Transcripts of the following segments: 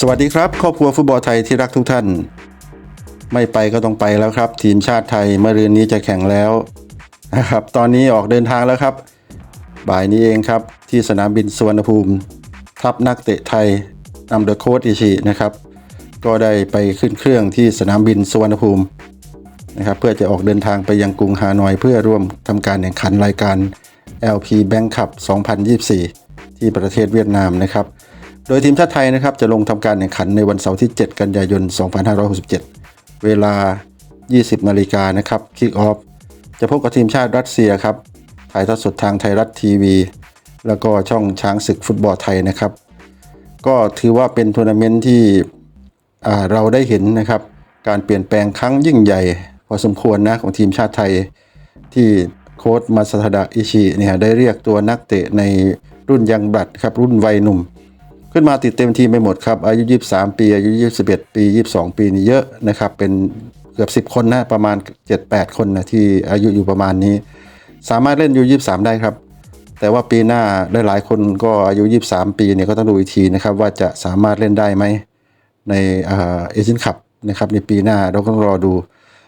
สวัสดีครับ ครอบครัวฟุตบอลไทยที่รักทุกท่าน ไม่ไปก็ต้องไปแล้วครับ ทีมชาติไทยเมื่อเรืนนี้จะแข่งแล้วนะครับ ตอนนี้ออกเดินทางแล้วครับ บ่ายนี้เองครับ ที่สนามบินสุวรรณภูมิ ทัพนักเตะไทยนำโดยโค้ชอิชินะครับ ก็ได้ไปขึ้นเครื่องที่สนามบินสุวรรณภูมินะครับเพื่อจะออกเดินทางไปยังกรุงฮานอย เพื่อร่วมทำการแข่งขันรายการ LP Bank Cup 2024 ที่ประเทศเวียดนามนะครับ โดยทีมชาติไทยนะครับจะลงทำการแข่งขันในวันเสาร์ที่ 7 กันยายน 2567 เวลา 20 นาฬิกานะครับคิกออฟจะพบกับทีมชาติรัสเซียครับถ่ายทอดสดทางไทยรัฐทีวี แล้วก็ช่องช้างศึกฟุตบอลไทยนะครับ ก็ถือว่าเป็นทัวร์นาเมนต์ที่เราได้เห็นนะครับ การเปลี่ยนแปลงครั้งยิ่งใหญ่ พอสมควรนะของทีมชาติไทย ที่โค้ชมาสทาดะอิชิเนี่ยได้เรียกตัวนักเตะในรุ่นยังบลัดครับรุ่นวัยหนุ่ม ขึ้นมาติดเต็มทีมไปหมดครับ อายุ 23 ปี อายุ 21 ปี 22 ปีนี่เยอะนะครับ เป็นเกือบ 10 คนนะ ประมาณ 7-8 คนนะที่อายุอยู่ประมาณนี้ สามารถเล่นอยู่23 ได้ครับ แต่ว่าปีหน้าหลายๆคนก็อายุ 23 ปีเนี่ยก็ต้องดูอีกทีนะครับ ว่าจะสามารถเล่นได้ไหมในเอเชียนคัพนะครับในปีหน้าเราต้องรอดู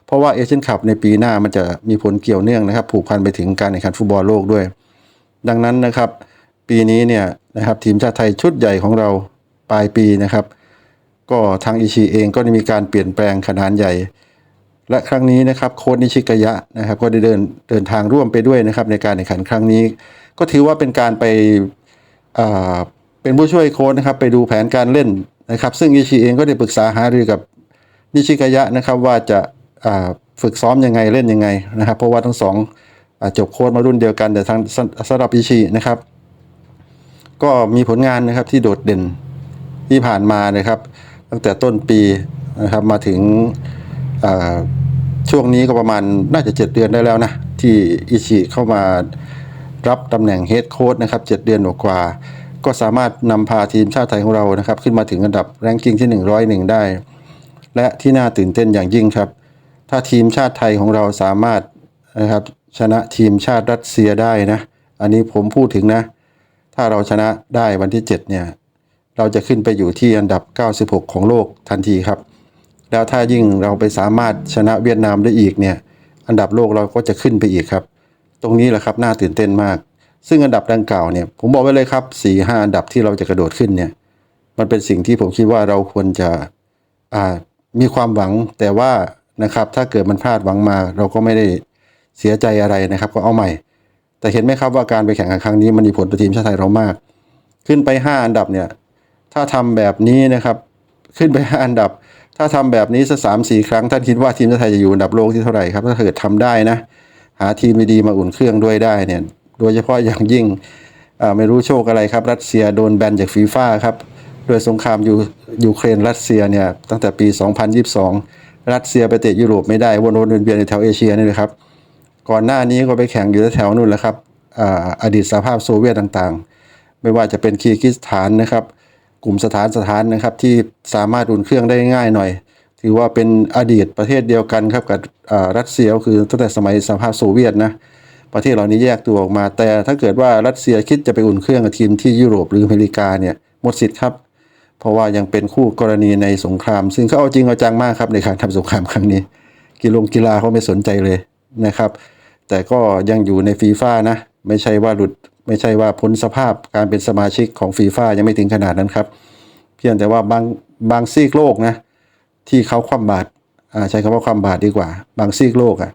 เพราะว่าเอเชียนคัพในปีหน้ามันจะมีผลเกี่ยวเนื่องนะครับ ผูกพันไปถึงการแข่งขันฟุตบอลโลกด้วย ดังนั้นนะครับ ปีนี้เนี่ยนะครับทีมชาติไทยชุดใหญ่ของเราปลายปีนะครับ ก็ทางอิชิเองก็ได้มีการเปลี่ยนแปลงขนาดใหญ่ และครั้งนี้นะครับโค้ชนิชิกายะนะครับ ก็ได้เดินเดินทางร่วมไปด้วยนะครับ ในการแข่งขันครั้งนี้ ก็ถือว่าเป็นการไปเป็นผู้ช่วยโค้ชนะครับ ไปดูแผนการเล่นนะครับ ซึ่งอิชิเองก็ได้ปรึกษาหารือกับนิชิกายะนะครับว่าจะาฝึกซ้อมยังไงเล่นยังไงนะครับ เพราะว่าทั้งสองอจบโค้ชมารุ่นเดียวกันแต่ทางสำหรับอิชินะครับ ก็มีผลงานนะครับที่โดดเด่นที่ผ่านมานะครับ ตั้งแต่ต้นปีนะครับมาถึงช่วงนี้ก็ประมาณน่าจะ 7 เดือนได้แล้วนะ ที่อิชิเข้ามารับตำแหน่งเฮดโค้ชนะครับ 7 เดือนกว่า ก็สามารถนำพาทีมชาติไทยของเรานะครับ ขึ้นมาถึงอันดับแรงกิ้งที่ 101 ได้ และที่น่าตื่นเต้นอย่างยิ่งครับ ถ้าทีมชาติไทยของเราสามารถนะครับชนะทีมชาติรัสเซียได้นะ อันนี้ผมพูดถึงนะ ถ้าเราชนะได้วันที่ 7 เนี่ย เราจะขึ้นไปอยู่ที่อันดับ 96 ของโลกทันทีครับ แล้วถ้ายิ่งเราไปสามารถชนะเวียดนามได้อีกเนี่ย อันดับโลกเราก็จะขึ้นไปอีกครับ ตรงนี้แหละครับน่าตื่นเต้นมาก ซึ่งอันดับดังกล่าวเนี่ย ผมบอกไว้เลยครับ4 5อันดับที่เราจะกระโดดขึ้นเนี่ย มันเป็นสิ่งที่ผมคิดว่าเราควรจะอ่ามีความหวังแต่ว่านะครับ ถ้าเกิดมันพลาดหวังมา เราก็ไม่ได้เสียใจอะไรนะครับ ก็เอาใหม่ แต่เห็นไหมครับว่าการไปแข่งขันครั้งนี้มันมีผลต่อทีมชาติไทยเรามาก ขึ้นไป 5 อันดับเนี่ย ถ้าทำแบบนี้นะครับ ขึ้นไป 5 อันดับ ถ้าทำแบบนี้สักสามสี่ครั้งท่านคิดว่าทีมชาติไทยจะอยู่อันดับโลกที่เท่าไหร่ครับถ้าเกิดทำได้นะ หาทีมดีๆมาอุ่นเครื่องด้วยได้เนี่ย โดยเฉพาะอย่างยิ่งอ่าไม่รู้โชคอะไรครับ รัสเซียโดนแบนจากฟีฟ่าครับโดยสงครามยูยูเครนรัสเซียเนี่ยตั้งแต่ปี 2022 รัสเซียไปเตะยุโรปไม่ได้วนๆเวียนๆในแถวเอเชียนี่เลยครับ ก่อนหน้านี้ก็ไปแข่งอยู่แถวนู่นแหละครับออดีตสหภาพโซเวียตต่างๆ ไม่ว่าจะเป็นคีร์กิสถานนะครับ กลุ่มสถานสถานนะครับที่สามารถอุ่นเครื่องได้ง่ายหน่อย ถือว่าเป็นอดีตประเทศเดียวกันครับกับรัสเซียคือตั้งแต่สมัยสหภาพโซเวียตนะประเทศเหล่านี้แยกตัวออกมา แต่ถ้าเกิดว่ารัสเซียคิดจะไปอุ่นเครื่องกับทีมที่ยุโรปหรืออเมริกาเนี่ยหมดสิทธิ์ครับ เพราะว่ายังเป็นคู่กรณีในสงคราม ซึ่งเขาเอาจริงเอาจังมากครับในการทำสงครามครั้งนี้กีฬากีฬาเขาไม่สนใจเลยนะครับ แต่ก็ยังอยู่ในฟีฟ่านะ ไม่ใช่ว่าหลุดไม่ใช่ว่าพ้นสภาพการเป็นสมาชิกของฟีฟ่ายังไม่ถึงขนาดนั้นครับ เพียงแต่ว่าบางบางซีกโลกนะที่เขาคว่ำบาตรอ่าใช้คำว่าคว่ำบาตรดีกว่า บางซีกโลกอะ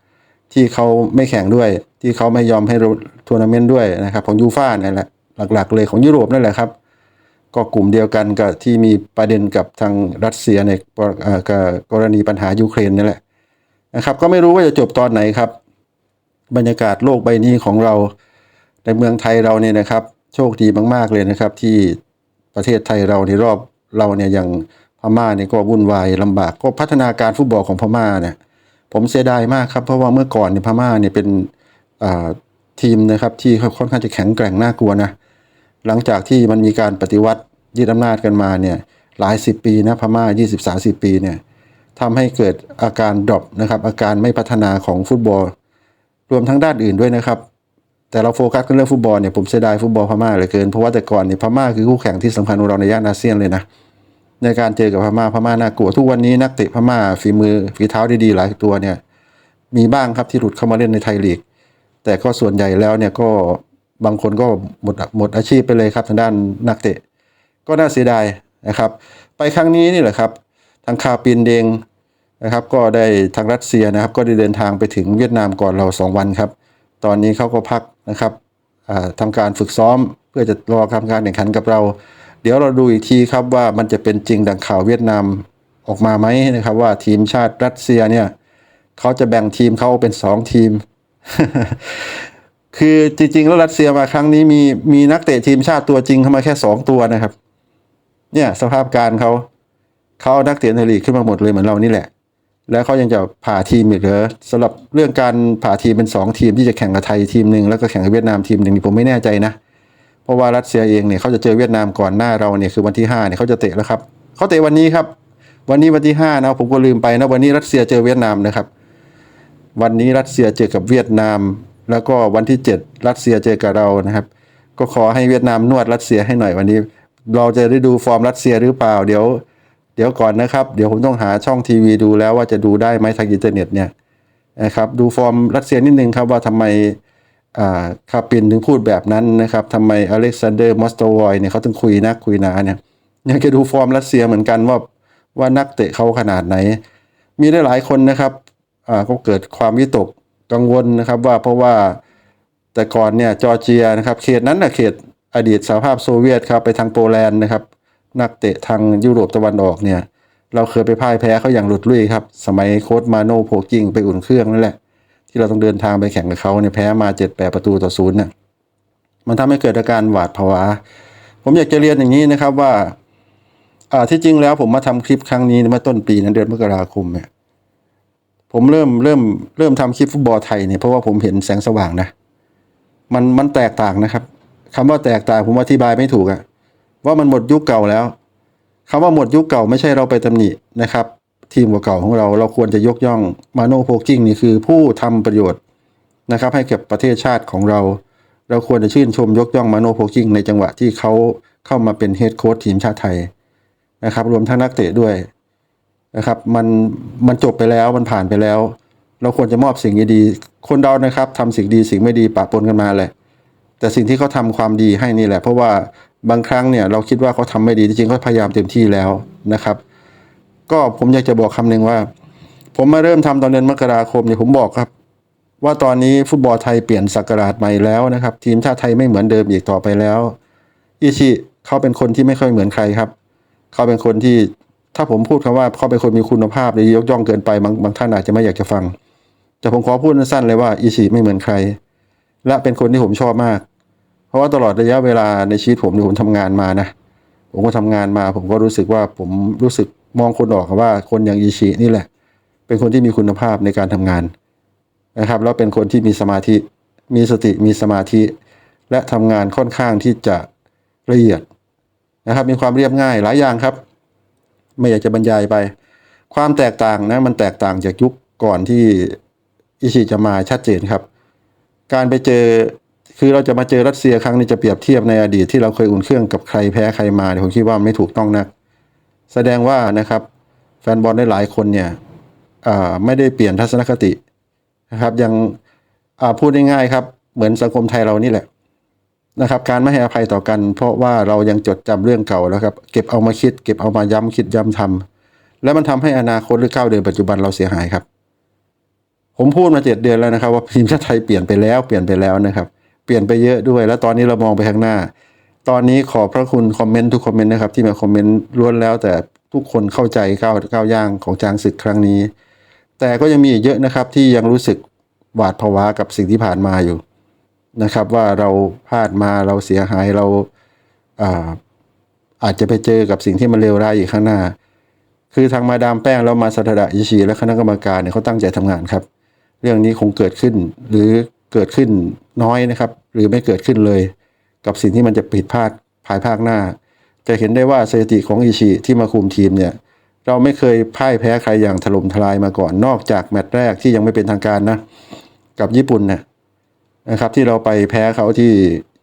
ที่เขาไม่แข่งด้วยที่เขาไม่ยอมให้เรทัวร์นาเมนต์ด้วยนะครับของยูฟ่านี่แหละหลักๆ เลยของยุโรปนั่นแหละครับ ก็กลุ่มเดียวกันกับที่มีประเด็นกับทางรัสเซียในเอ่อกับกรณีปัญหายูเครนนี่แหละนะครับ ก็ไม่รู้ว่าจะจบตอนไหนครับ บรรยากาศโลกใบนี้ของเราในเมืองไทยเราเนี่ยนะครับ โชคดีมาก ๆ เลยนะครับ ที่ประเทศไทยเราในรอบเราเนี่ยอย่างพม่าเนี่ยก็วุ่นวายลำบากก็พัฒนาการฟุตบอลของพม่าเนี่ย ผมเสียดายมากครับ เพราะว่าเมื่อก่อนเนี่ยพม่าเนี่ยเป็นทีมนะครับที่ค่อนข้างจะแข็งแกร่งน่ากลัวนะหลังจากที่มันมีการปฏิวัติยึดอำนาจกันมาเนี่ยหลายสิบปีนะพม่า 20 30 ปีเนี่ยทำให้เกิดอาการดรอปนะครับอาการไม่พัฒนาของฟุตบอล รวมทั้งด้านอื่นด้วยนะครับ แต่เราโฟกัสกันเรื่องฟุตบอลเนี่ยผมเสียดายฟุตบอลพม่าเหลือเกิน เพราะว่าแต่ก่อนเนี่ยพม่าคือคู่แข่งที่สำคัญของเราในย่านอาเซียนเลยนะ ในการเจอกับพม่าพม่าน่ากลัวทุกวันนี้นักเตะพม่าฝีมือฝีเท้าดีๆหลายตัวเนี่ยมีบ้างครับที่หลุดเข้ามาเล่นในไทยลีก แต่ก็ส่วนใหญ่แล้วเนี่ยก็บางคนก็หมดหมดอาชีพไปเลยครับทางด้านนักเตะ ก็น่าเสียดายนะครับ ไปครั้งนี้นี่แหละครับ ทางคาปินเดง นะครับ ก็ได้ทางรัสเซียนะครับ ก็ได้เดินทางไปถึงเวียดนามก่อนเรา 2 วันครับ ตอนนี้เขาก็พักนะครับอ่าทำการฝึกซ้อมเพื่อจะรอทำการแข่งขันกับเรา เดี๋ยวเราดูอีกทีครับว่ามันจะเป็นจริงดังข่าวเวียดนามออกมาไหมนะครับ ว่าทีมชาติรัสเซียเนี่ยเขาจะแบ่งทีมเขาเป็นสองทีม คือจริงๆ แล้วรัสเซียมาครั้งนี้มีมีนักเตะทีมชาติตัวจริงเข้ามาแค่สองตัวนะครับ เนี่ยสภาพการเขาเขาเอานักเตะในลีกขึ้นมาหมดเลยเหมือนเรานี่แหละ แล้วเขายังจะผ่าทีมอีกเหรอสำหรับเรื่องการผ่าทีมเป็นสองทีมที่จะแข่งกับไทยทีมหนึ่งแล้วก็แข่งกับเวียดนามทีมหนึ่งนี่ผมไม่แน่ใจนะเพราะว่ารัสเซียเองเนี่ยเขาจะเจอเวียดนามก่อนหน้าเราเนี่ยคือวันที่ห้าเนี่ยเขาจะเตะแล้วครับเขาเตะวันนี้ครับ วันนี้วันที่ห้านะผมก็ลืมไปนะวันนี้รัสเซียเจอเวียดนามนะครับ วันนี้รัสเซียเจอกับเวียดนาม แล้วก็วันที่ 7 รัสเซียเจอกับเรานะครับ ก็ขอให้เวียดนามนวดรัสเซียให้หน่อยวันนี้ เราจะได้ดูฟอร์มรัสเซียหรือเปล่าเดี๋ยว ดี๋ยวก่อนนะครับ เดี๋ยวผมต้องหาช่องทีวีดูแล้วว่าจะดูได้ไหมทางอินเทอร์เน็ตเนี่ยนะครับดูฟอร์มรัสเซียนิดนึงครับว่าทำไมคาปินถึงพูดแบบนั้นนะครับทำไมอเล็กซานเดอร์มอสโตวอยเนี่ยเขาถึงคุยนักคุยนาเนี่ยอยากจะดูฟอร์มรัสเซียเหมือนกันว่าว่านักเตะเขาขนาดไหน มีได้หลายคนนะครับอ่าก็เกิดความวิตกกังวลนะครับว่าเพราะว่าแต่ก่อนเนี่ยจอร์เจียนะครับเขตนั้นนะเขตอดีตสหภาพโซเวียตครับไปทางโปแลนด์นะครับ นักเตะทางยุโรปตะวันออกเนี่ย เราเคยไปพ่ายแพ้เขาอย่างหลุดลุ่ยครับ สมัยโค้ชมาโนโพกิ้งไปอุ่นเครื่องนั่นแหละ ที่เราต้องเดินทางไปแข่งกับเขาเนี่ยแพ้มาเจ็ดแปดประตูต่อศูนย์เนี่ยมันทำให้เกิดอาการหวาดผวา ผมอยากจะเรียนอย่างนี้นะครับว่าอ่าที่จริงแล้วผมมาทำคลิปครั้งนี้เมื่อต้นปีนั้นเดือนมกราคมเนี่ยผมเริ่มเริ่มเริ่มทำคลิปฟุตบอลไทยเนี่ยเพราะว่าผมเห็นแสงสว่างนะมันมันแตกต่างนะครับคำว่าแตกต่างผมอธิบายไม่ถูกอะ ว่ามันหมดยุคเก่าแล้วคำว่าหมดยุคเก่าไม่ใช่เราไปตำหนินะครับ ทีมเก่าของเราเราควรจะยกย่องมาโนโพกิ้งนี่คือผู้ทำประโยชน์นะครับให้กับประเทศชาติของเรา เราควรจะชื่นชมยกย่องมาโนโพกิ้งในจังหวะที่เขาเข้ามาเป็นเฮดโค้ชทีมชาติไทยนะครับ รวมทั้งนักเตะด้วยนะครับ มันมันจบไปแล้วมันผ่านไปแล้ว เราควรจะมอบสิ่งดีๆคนเรานะครับทำสิ่งดีสิ่งไม่ดีปะปนกันมาแหละ แต่สิ่งที่เขาทำความดีให้นี่แหละ เพราะว่าบางครั้งเนี่ยเราคิดว่าเขาทำไม่ดีจริงๆเขาพยายามเต็มที่แล้วนะครับ ก็ผมอยากจะบอกคำหนึ่งว่า ผมมาเริ่มทำตอนเดือนมกราคมเนี่ยผมบอกครับ ว่าตอนนี้ฟุตบอลไทยเปลี่ยนศักราชใหม่แล้วนะครับ ทีมชาติไทยไม่เหมือนเดิมอีกต่อไปแล้วอิชิเขาเป็นคนที่ไม่ค่อยเหมือนใครครับ เขาเป็นคนที่ถ้าผมพูดคำว่าเขาเป็นคนมีคุณภาพหรือยกย่องเกินไปบางบางท่านอาจจะไม่อยากจะฟัง แต่ผมขอพูดสั้นๆเลยว่าอิชิไม่เหมือนใคร และเป็นคนที่ผมชอบมาก เพราะว่าตลอดระยะเวลาในชีวิตผมที่ผมทำงานมานะ ผมก็ทำงานมา ผมก็รู้สึกว่าผมรู้สึกมองคนออกว่าคนอย่างอิชินี่แหละ เป็นคนที่มีคุณภาพในการทำงานนะครับแล้วเป็นคนที่มีสมาธิมีสติมีสมาธิ และทำงานค่อนข้างที่จะละเอียดนะครับ มีความเรียบง่ายหลายอย่างครับ ไม่อยากจะบรรยายไป ความแตกต่างนะมันแตกต่างจากยุคก่อนที่อิชิจะมาชัดเจนครับ การไปเจอ คือเราจะมาเจอรัสเซียครั้งนี้จะเปรียบเทียบในอดีตที่เราเคยอุ่นเครื่องกับใครแพ้ใครมาเนี่ยผมคิดว่าไม่ถูกต้องนักแสดงว่านะครับแฟนบอลได้หลายคนเนี่ยไม่ได้เปลี่ยนทัศนคตินะครับ ยังพูดง่ายๆครับ เหมือนสังคมไทยเรานี่แหละนะครับ การไม่ให้อภัยต่อกัน เพราะว่าเรายังจดจำเรื่องเก่าแล้วครับ เก็บเอามาคิด เก็บเอามาย้ำคิดย้ำทำแล้วมันทำให้อนาคตหรือก้าวเดินปัจจุบันเราเสียหายครับ ผมพูดมาเจ็ดเดือนแล้วนะครับ ว่าทีมชาติไทยเปลี่ยนไปแล้วเปลี่ยนไปแล้วนะครับ ปลี่ยนไปเยอะด้วย แล้วตอนนี้เรามองไปข้างหน้า ตอนนี้ขอบพระคุณคอมเมนต์ทุกคอมเมนต์นะครับที่มาคอมเมนต์ล้วนแล้ว แต่ทุกคนเข้าใจก้าวก้าวย่างของจางศึกครั้งนี้ แต่ก็ยังมีเยอะนะครับที่ยังรู้สึกหวาดผวากับสิ่งที่ผ่านมาอยู่นะครับ ว่าเราพลาดมาเราเสียหายเราอาอาจจะไปเจอกับสิ่งที่มันเลวร้ายอีกข้างหน้า คือทางมาดามแป้งแล้วมาสัตดาอิชี และคณะกรรมการเนี่ยเขาตั้งใจทำงานครับ เรื่องนี้คงเกิดขึ้นหรือเกิดขึ้นน้อยนะครับ หรือไม่เกิดขึ้นเลย กับสิ่งที่มันจะผิดพลาดภายภาคหน้า จะเห็นได้ว่าสถิติของอิชิที่มาคุมทีมเนี่ยเราไม่เคยพ่ายแพ้ใครอย่างถล่มทลายมาก่อน นอกจากแมตช์แรกที่ยังไม่เป็นทางการนะ กับญี่ปุ่นเนี่ยนะครับที่เราไปแพ้เขาที่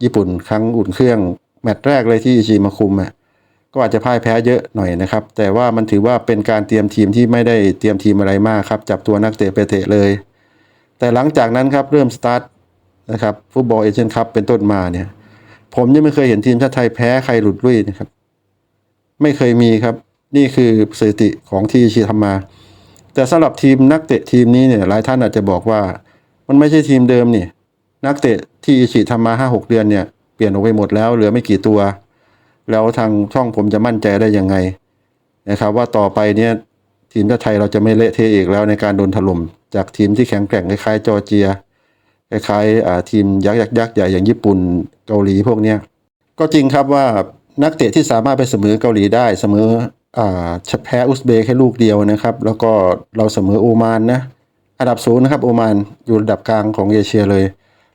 ญี่ปุ่นครั้งอุ่นเครื่องแมตช์แรกเลยที่อิชิมาคุมอะก็อาจจะพ่ายแพ้เยอะหน่อยนะครับ แต่ว่ามันถือว่าเป็นการเตรียมทีมที่ไม่ได้เตรียมทีมอะไรมากครับ จับตัวนักเตะไปเตะเลย แต่หลังจากนั้นครับเริ่มสตาร์ท นะครับฟุตบอลเอเชียนคัพเป็นต้นมาเนี่ย ผมยังไม่เคยเห็นทีมชาติไทยแพ้ใครหลุดลุ่ยนะครับ ไม่เคยมีครับ นี่คือสถิติของทีชิทำมา แต่สำหรับทีมนักเตะทีมนี้เนี่ยหลายท่านอาจจะบอกว่า มันไม่ใช่ทีมเดิมนี่นักเตะที่อิชิทำมาห้าหกเดือนเนี่ยเปลี่ยนออกไปหมดแล้วเหลือไม่กี่ตัว แล้วทางช่องผมจะมั่นใจได้ยังไงนะครับ ว่าต่อไปเนี่ยทีมชาติไทยเราจะไม่เละเทะอีกแล้วในการโดนถล่มจากทีมที่แข็งแกร่งคล้ายๆจอร์เจีย คล้ายๆทีมยักษ์ยักษ์ใหญ่อย่างญี่ปุ่นเกาหลีพวกเนี้ยก็จริงครับว่านักเตะที่สามารถไปเสมอเกาหลีได้เสมออ่าแพ้อุซเบย์แค่ลูกเดียวนะครับ แล้วก็เราเสมอโอมานนะอันดับศูนย์นะครับโอมานอยู่ระดับกลางของเอเชียเลย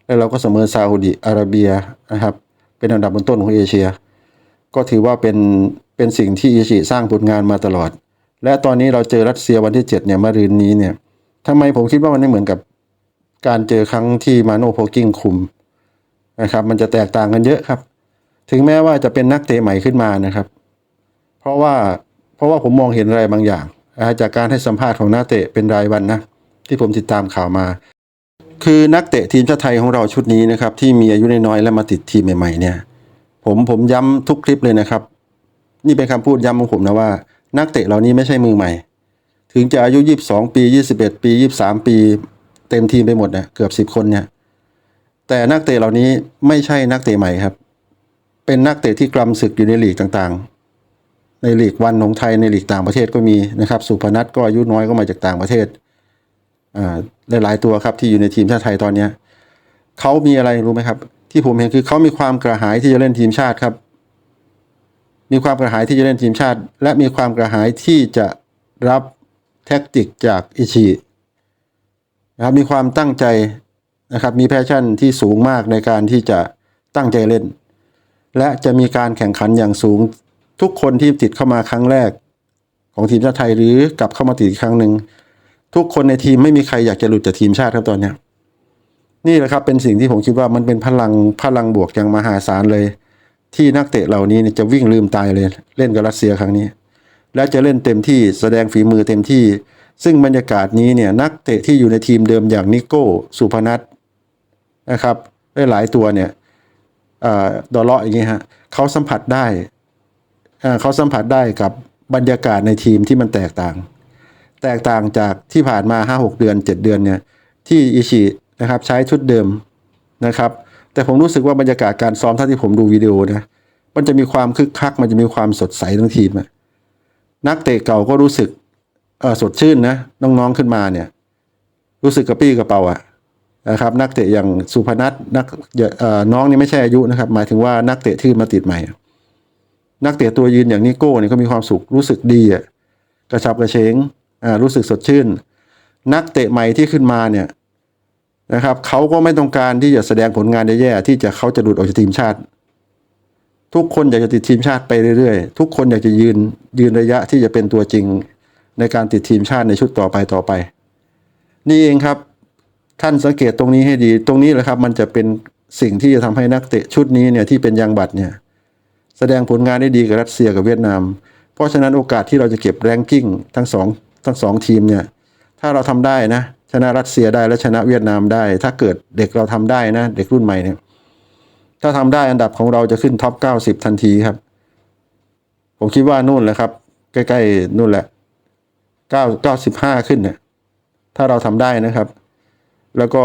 แล้วเราก็เสมอซาอุดิอาระเบียนะครับ เป็นอันดับบนต้นของเอเชีย ก็ถือว่าเป็นเป็นสิ่งที่อิชิสร้างผลงานมาตลอด และตอนนี้เราเจอรัสเซียวันที่ 7 เนี่ยมะรืนนี้เนี่ยทำไมผมคิดว่ามันไม่เหมือนกับ การเจอครั้งที่มาโนโพกิ้งคุมนะครับมันจะแตกต่างกันเยอะครับ ถึงแม้ว่าจะเป็นนักเตะใหม่ขึ้นมานะครับ เพราะว่าเพราะว่าผมมองเห็นอะไรบางอย่าง จากการให้สัมภาษณ์ของนักเตะเป็นรายวันนะที่ผมติดตามข่าวมา คือนักเตะทีมชาติไทยของเราชุดนี้นะครับ ที่มีอายุน้อยๆและมาติดทีมใหม่ ๆ เนี่ย ผมผมย้ำทุกคลิปเลยนะครับ นี่เป็นคำพูดย้ำของผมนะว่า นักเตะเหล่านี้ไม่ใช่มือใหม่ ถึงจะอายุ 22 ปี 21 ปี 23 ปี เต็มทีมไปหมดเนี่ยเกือบ10คนเนี่ย แต่นักเตะเหล่านี้ไม่ใช่นักเตะใหม่ครับ เป็นนักเตะที่กลำศึกอยู่ในลีกต่างๆ ในลีกวันของไทยในลีกต่างประเทศก็มีนะครับ สุพนัทก็อายุน้อยก็มาจากต่างประเทศอ่าหลายๆตัวครับที่อยู่ในทีมชาติไทยตอนเนี้ยเขามีอะไรรู้ไหมครับ ที่ผมเห็นคือเขามีความกระหายที่จะเล่นทีมชาติครับ มีความกระหายที่จะเล่นทีมชาติ และมีความกระหายที่จะรับแท็กติกจากอิชิ นะครับมีความตั้งใจนะครับมีแพชชั่นที่สูงมากในการที่จะตั้งใจเล่น และจะมีการแข่งขันอย่างสูงทุกคนที่ติดเข้ามาครั้งแรก ของทีมชาติไทยหรือกลับเข้ามาติดอีกครั้งหนึ่งทุกคนในทีมไม่มีใครอยากจะหลุดจากทีมชาติครับตอนนี้นี่แหละครับเป็นสิ่งที่ผมคิดว่ามันเป็นพลังพลังบวกอย่างมหาศาลเลย ที่นักเตะเหล่านี้จะวิ่งลืมตายเลย เล่นกับรัสเซียครั้งนี้ และจะเล่นเต็มที่แสดงฝีมือเต็มที่ ซึ่งบรรยากาศนี้เนี่ยนักเตะที่อยู่ในทีมเดิมอย่างนิโก้สุพนัทนะครับได้หลายตัวเนี่ยอ่าดอลเลาะอย่างงี้ฮะเขาสัมผัสได้เขาสัมผัสได้กับบรรยากาศในทีมที่มันแตกต่าง แตกต่างจากที่ผ่านมา 5-6 เดือน 7 เดือนเนี่ยที่อิชินะครับใช้ชุดเดิมนะครับแต่ผมรู้สึกว่าบรรยากาศการซ้อมท่าที่ผมดูวิดีโอนะมันจะมีความคึกคัก มันจะมีความสดใสทั้งทีมอะนักเตะเก่าก็รู้สึก สดชื่นนะน้องๆขึ้นมาเนี่ย รู้สึกกระปี้กระเป๋าอะนะครับ นักเตะอย่างสุพนัทนักเอ่อน้องนี่ไม่ใช่อายุนะครับ หมายถึงว่านักเตะที่มาติดใหม่ นักเตะตัวยืนอย่างนิโก้เนี่ยก็มีความสุขรู้สึกดีอะกระชับกระเฉงรู้สึกสดชื่น นักเตะใหม่ที่ขึ้นมาเนี่ยนะครับเขาก็ไม่ต้องการที่จะแสดงผลงานแย่ๆที่จะเขาจะหลุดออกจากทีมชาติ ทุกคนอยากจะติดทีมชาติไปเรื่อยๆ ทุกคนอยากจะยืนยืนระยะที่จะเป็นตัวจริง ในการติดทีมชาติในชุดต่อไปต่อไป นี่เองครับท่านสังเกตตรงนี้ให้ดี ตรงนี้แหละครับ มันจะเป็นสิ่งที่จะทำให้นักเตะชุดนี้เนี่ยที่เป็นยังบัตรเนี่ยแสดงผลงานได้ดีกับรัสเซียกับเวียดนาม เพราะฉะนั้นโอกาสที่เราจะเก็บแรงกิ้งทั้งสองทั้งสองทีมเนี่ยถ้าเราทำได้นะชนะรัสเซียได้และชนะเวียดนามได้ ถ้าเกิดเด็กเราทำได้นะ เด็กรุ่นใหม่เนี่ยถ้าทำได้อันดับของเราจะขึ้นท็อป 90 ทันทีครับ ผมคิดว่านู่นแหละครับ ใกล้ๆนู่นแหละ 9 95ขึ้นเนี่ยถ้าเราทำได้นะครับ แล้วก็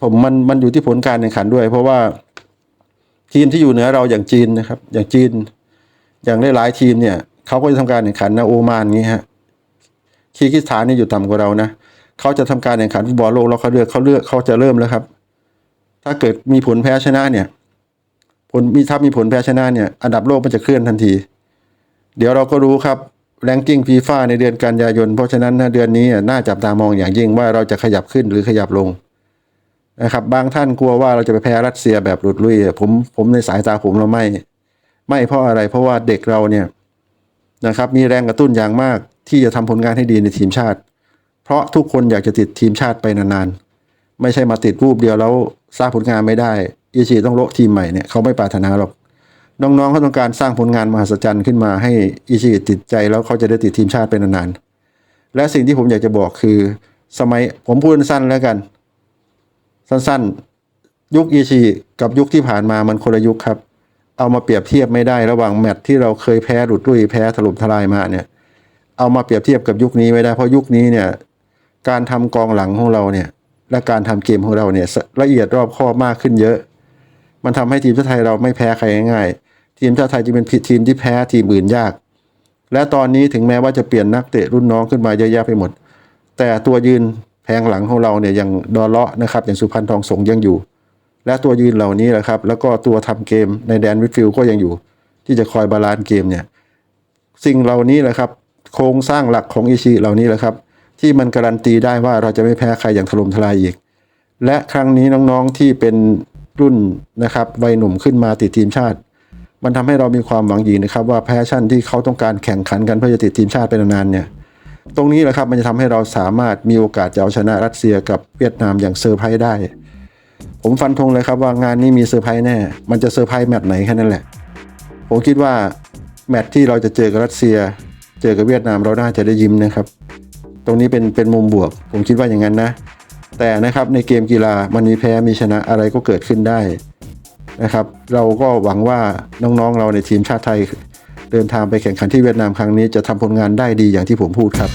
ผมมันมันอยู่ที่ผลการแข่งขันด้วย เพราะว่าทีมที่อยู่เหนือเราอย่างจีนนะครับ อย่างจีน อย่างหลายๆทีมเนี่ยเขาก็จะทำการแข่งขันนะโอมานงี้ฮะคีกิสถานนี่อยู่ต่ำกว่าเรานะเขาจะทำการแข่งขันฟุตบอลโลกแล้วเขาเลือกเขาเลือกเขาจะเริ่มแล้วครับ ถ้าเกิดมีผลแพ้ชนะเนี่ย ผลมีถ้ามีผลแพ้ชนะเนี่ย อันดับโลกมันจะเคลื่อนทันที เดี๋ยวเราก็รู้ครับ แรงกิ้งฟีฟ่าในเดือนกันยายน เพราะฉะนั้นเดือนนี้น่าจับตามองอย่างยิ่งว่าเราจะขยับขึ้นหรือขยับลงนะครับ บางท่านกลัวว่าเราจะไปแพ้รัสเซียแบบหลุดลุยผมผมในสายตาผมเราไม่ ไม่เพราะอะไรเพราะว่าเด็กเราเนี่ยนะครับมีแรงกระตุ้นอย่างมากที่จะทำผลงานให้ดีในทีมชาติ เพราะทุกคนอยากจะติดทีมชาติไปนานๆ ไม่ใช่มาติดรูปเดียวแล้วสร้างผลงานไม่ได้อิชิต้องโละทีมใหม่เนี่ยเขาไม่ปรารถนาหรอก น้องๆเขาต้องการสร้างผลงานมหัศจรรย์ขึ้นมาให้อิชิติดใจแล้วเขาจะได้ติดทีมชาติเป็นนานๆ และสิ่งที่ผมอยากจะบอกคือ สมัยผมพูดสั้นๆแล้วกัน สั้นๆ ยุคอิชิกับยุคที่ผ่านมามันคนละยุคครับ เอามาเปรียบเทียบไม่ได้ระหว่างแมตช์ที่เราเคยแพ้หลุดลุ่ยแพ้ถล่มทลายมาเนี่ย เอามาเปรียบเทียบกับยุคนี้ไม่ได้เพราะยุคนี้เนี่ยการทำกองหลังของเราเนี่ย และการทำเกมของเราเนี่ยละเอียดรอบคอบมากขึ้นเยอะ มันทำให้ทีมชาติไทยเราไม่แพ้ใครง่ายๆ ทีมชาติไทยจึงเป็นทีมที่แพ้ทีมอื่นยาก และตอนนี้ถึงแม้ว่าจะเปลี่ยนนักเตะรุ่นน้องขึ้นมาเยอะแยะไปหมด แต่ตัวยืนแพงหลังของเราเนี่ยยังดอเลาะนะครับอย่างสุพรรณทองสงยังอยู่ และตัวยืนเหล่านี้แหละครับ แล้วก็ตัวทำเกมในแดนวิดฟิลก็ยังอยู่ ที่จะคอยบาลานซ์เกมเนี่ยสิ่งเหล่านี้แหละครับ โครงสร้างหลักของอิชิเหล่านี้แหละครับ ที่มันการันตีได้ว่าเราจะไม่แพ้ใครอย่างถล่มทลายอีก และครั้งนี้น้องๆที่เป็นรุ่นนะครับวัยหนุ่มขึ้นมาติดทีมชาติ มันทำให้เรามีความหวังยีนะครับว่าแพชชั่นที่เขาต้องการแข่งขันกันเพื่อจะติดทีมชาติเป็นนานๆเนี่ยตรงนี้แหละครับมันจะทำให้เราสามารถมีโอกาสจะเอาชนะรัสเซียกับเวียดนามอย่างเซอร์ไพรส์ได้ ผมฟันธงเลยครับว่างานนี้มีเซอร์ไพรส์แน่ มันจะเซอร์ไพรส์แมตช์ไหนแค่นั้นแหละ ผมคิดว่าแมตช์ที่เราจะเจอกับรัสเซีย เจอกับเวียดนามเราน่าจะได้ยิ้มนะครับ ตรงนี้เป็นเป็นมุมบวก ผมคิดว่าอย่างนั้นนะ แต่นะครับในเกมกีฬามันมีแพ้มีชนะอะไรก็เกิดขึ้นได้ นะครับ เราก็หวังว่าน้องๆเราในทีมชาติไทย เดินทางไปแข่งขันที่เวียดนามครั้งนี้จะทำผลงานได้ดีอย่างที่ผมพูดครับ